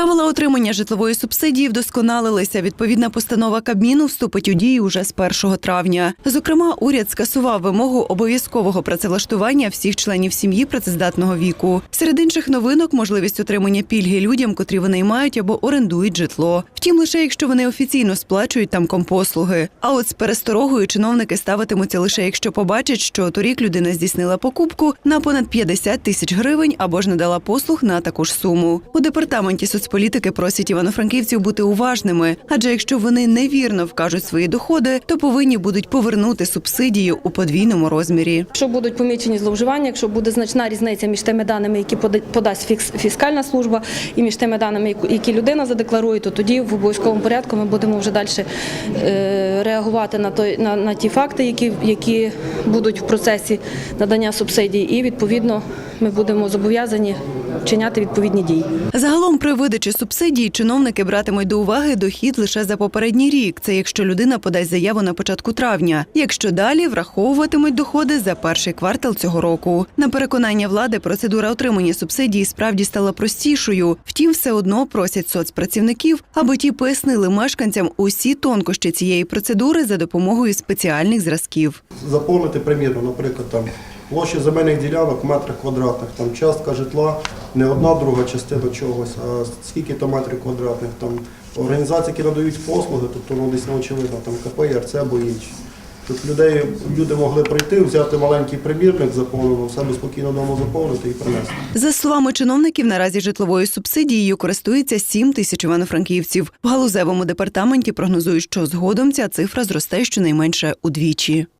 Правила отримання житлової субсидії вдосконалилися. Відповідна постанова Кабміну вступить у дію уже з 1 травня. Зокрема, уряд скасував вимогу обов'язкового працевлаштування всіх членів сім'ї працездатного віку. Серед інших новинок можливість отримання пільги людям, котрі винаймають або орендують житло. Втім, лише якщо вони офіційно сплачують там компослуги. А от з пересторогою чиновники ставитимуться лише якщо побачать, що торік людина здійснила покупку на понад 50 тисяч гривень або ж надала послуг на таку ж суму. У департаменті соцполітики просять івано-франківців бути уважними, адже якщо вони невірно вкажуть свої доходи, то повинні будуть повернути субсидію у подвійному розмірі. Якщо будуть помічені зловживання, якщо буде значна різниця між тими даними, які пода- подасть фіскальна служба, і між тими даними, які людина задекларує, то тоді в обов'язковому порядку ми будемо вже далі е, реагувати на той на, на ті факти, які, які будуть в процесі надання субсидій, і відповідно ми будемо зобов'язані вчиняти відповідні дії. Загалом при видачі субсидії чиновники братимуть до уваги дохід лише за попередній рік. Це якщо людина подасть заяву на початку травня. Якщо далі враховуватимуть доходи за перший квартал цього року. На переконання влади процедура отримання субсидії справді стала простішою. Втім, все одно просять соцпрацівників, аби ті пояснили мешканцям усі тонкощі цієї процедури за допомогою спеціальних зразків. заповнити примірно, наприклад, там площі земельних ділянок в метрах квадратних, там частка житла, не одна друга частина чогось, а скільки то метрів квадратних, там організації, які надають послуги, тобто ну, десь не очевидно, там КП, РЦ або інші. Тут людей, люди могли прийти, взяти маленький примірник заповнено, в себе спокійно вдома заповнити і принести. За словами чиновників, наразі житловою субсидією користується 7 тисяч івано-франківців. В галузевому департаменті прогнозують, що згодом ця цифра зросте щонайменше удвічі.